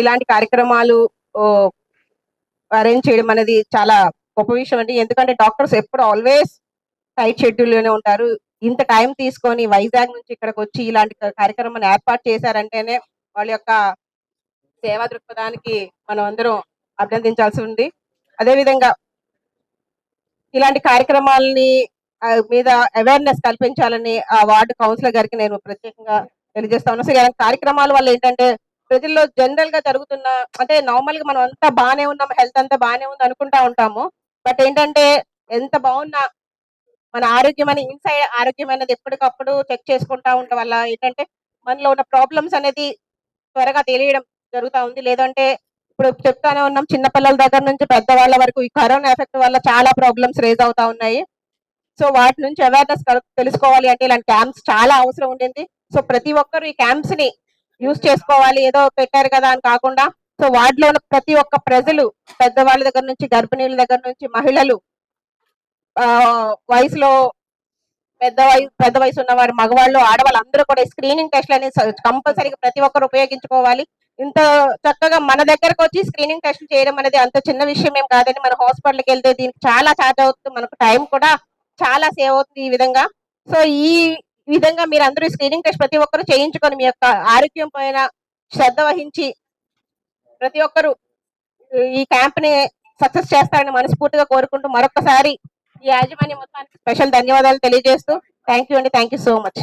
ఇలాంటి కార్యక్రమాలు అరేంజ్ చేయడం అనేది చాలా గొప్ప విషయం అండి. ఎందుకంటే డాక్టర్స్ ఎప్పుడు ఆల్వేస్ టైట్ షెడ్యూల్లోనే ఉంటారు. ఇంత టైం తీసుకొని వైజాగ్ నుంచి ఇక్కడికి వచ్చి ఇలాంటి కార్యక్రమాన్ని ఏర్పాటు చేశారంటేనే వాళ్ళ యొక్క సేవా దృక్పథానికి మనం అందరం అభినందించాల్సి ఉంది. అదే విధంగా ఇలాంటి కార్యక్రమాలని మీద అవేర్నెస్ కల్పించాలని ఆ వార్డు కౌన్సిలర్ గారికి నేను ప్రత్యేకంగా తెలియజేస్తా ఉన్నాను సో కార్యక్రమాల వల్ల ఏంటంటే ప్రజల్లో జనరల్గా జరుగుతున్న అంటే నార్మల్గా మనం అంతా బాగానే ఉన్నాం హెల్త్ అంతా బాగానే ఉంది అనుకుంటా ఉంటాము. బట్ ఏంటంటే ఎంత బాగున్నా మన ఆరోగ్యం అని ఇన్సైడ్ ఆరోగ్యం అనేది ఎప్పటికప్పుడు చెక్ చేసుకుంటా ఉండటం వల్ల ఏంటంటే మనలో ఉన్న ప్రాబ్లమ్స్ అనేది త్వరగా తెలియడం జరుగుతా ఉంది. లేదంటే ఇప్పుడు చెప్తానే ఉన్నాం చిన్నపిల్లల దగ్గర నుంచి పెద్దవాళ్ళ వరకు ఈ కరోనా ఎఫెక్ట్ వల్ల చాలా ప్రాబ్లమ్స్ రేజ్ అవుతా ఉన్నాయి. సో వాటి నుంచి అవేర్నెస్ తెలుసుకోవాలి అంటే ఇలాంటి క్యాంప్స్ చాలా అవసరం ఉండింది. సో ప్రతి ఒక్కరు ఈ క్యాంప్స్ని యూజ్ చేసుకోవాలి ఏదో పెట్టారు కదా అని కాకుండా సో వార్డులో ఉన్న ప్రతి ఒక్క ప్రజలు పెద్దవాళ్ళ దగ్గర నుంచి గర్భిణీల దగ్గర నుంచి మహిళలు ఆ వయసులో పెద్ద వయసు పెద్ద వయసు ఉన్నవారు మగవాళ్ళు ఆడవాళ్ళు అందరూ కూడా స్క్రీనింగ్ టెస్ట్ అనేది కంపల్సరీగా ప్రతి ఒక్కరు ఉపయోగించుకోవాలి. ఇంత చక్కగా మన దగ్గరకు వచ్చి స్క్రీనింగ్ టెస్ట్లు చేయడం అనేది అంత చిన్న విషయం ఏం కాదని మన హాస్పిటల్కి వెళ్తే దీనికి చాలా చార్జ్ అవుతుంది. మనకు టైం కూడా చాలా సేవ్ అవుతుంది ఈ విధంగా. సో ఈ ఈ విధంగా మీరు అందరూ స్క్రీనింగ్ టెస్ట్ ప్రతి ఒక్కరు చేయించుకొని మీ యొక్క ఆరోగ్యం పైన శ్రద్ధ వహించి ప్రతి ఒక్కరు ఈ క్యాంప్ని సక్సెస్ చేస్తారని మనస్ఫూర్తిగా కోరుకుంటూ మరొకసారి ఈ యాజమాన్యం మొత్తానికి స్పెషల్ ధన్యవాదాలు తెలియజేస్తూ థ్యాంక్ యూ అండి. Thank you so much